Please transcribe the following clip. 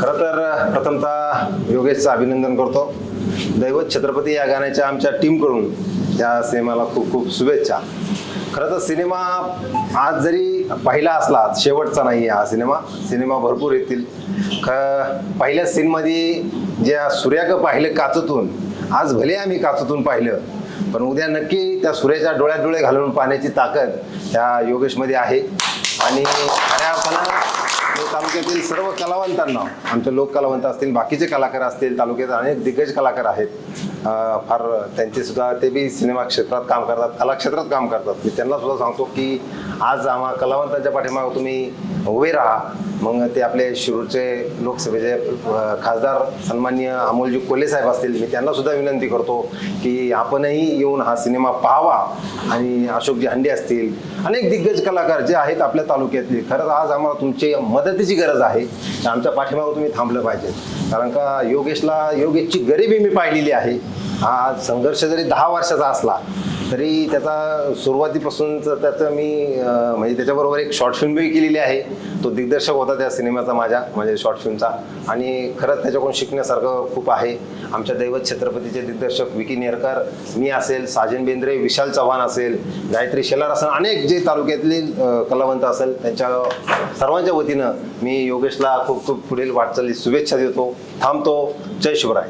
खरं तर प्रथमतः योगेशचं अभिनंदन करतो. दैवत छत्रपती या गाण्याच्या आमच्या टीमकडून त्या सिनेमाला खूप खूप शुभेच्छा. खरं तर सिनेमा आज जरी पाहिला असला शेवटचा नाही हा सिनेमा. सिनेमा भरपूर येतील. ख पहिल्या सीनमध्ये ज्या सूर्याक पाहिलं काचतून आज भले आम्ही काचतून पाहिलं पण उद्या नक्की त्या सूर्याच्या डोळ्यात डोळे घालून पाहण्याची ताकद त्या योगेशमध्ये आहे. आणि खऱ्या अर्थानं तालुक्यातील सर्व कलावंतांना आमचे लोक कलावंत असतील बाकीचे कलाकार असतील तालुक्यात अनेक दिग्गज कलाकार आहेत. फार त्यांचे सुद्धा ते बी सिनेमा क्षेत्रात काम करतात कला क्षेत्रात काम करतात. मी त्यांना सुद्धा सांगतो की आज आम्हा कलावंतांच्या पाठीमागे तुम्ही उभे राहा. मग ते आपले शिरूरचे लोकसभेचे खासदार सन्माननीय अमोलजी कोल्हे साहेब असतील मी त्यांना सुद्धा विनंती करतो की आपणही येऊन हा सिनेमा पाहावा आणि अशोकजी हंडे असतील अनेक दिग्गज कलाकार जे आहेत आपल्या तालुक्यातले खरंच आज आम्हाला तुमची मदतीची गरज आहे. आमच्या पाठीमागं तुम्ही थांबलं पाहिजे. कारण का योगेशला योगेशची गरिबी मी पाहिलेली आहे. हा संघर्ष जरी दहा वर्षाचा असला तरी त्याचा सुरुवातीपासून त्याचं मी म्हणजे त्याच्याबरोबर एक शॉर्ट फिल्मही केलेली आहे. तो दिग्दर्शक होता त्या सिनेमाचा माझ्या म्हणजे शॉर्ट फिल्मचा आणि खरंच त्याच्याकडून शिकण्यासारखं खूप आहे. आमच्या दैवत छत्रपतीचे दिग्दर्शक विकी नेरकर मी असेल साजन बेंद्रे विशाल चव्हाण असेल गायत्री शेलार असेल अनेक जे तालुक्यातले कलावंत असेल त्यांच्या सर्वांच्या वतीनं मी योगेशला खूप खूप पुढील वाटचाली शुभेच्छा देतो. थांबतो. जय शिवराय.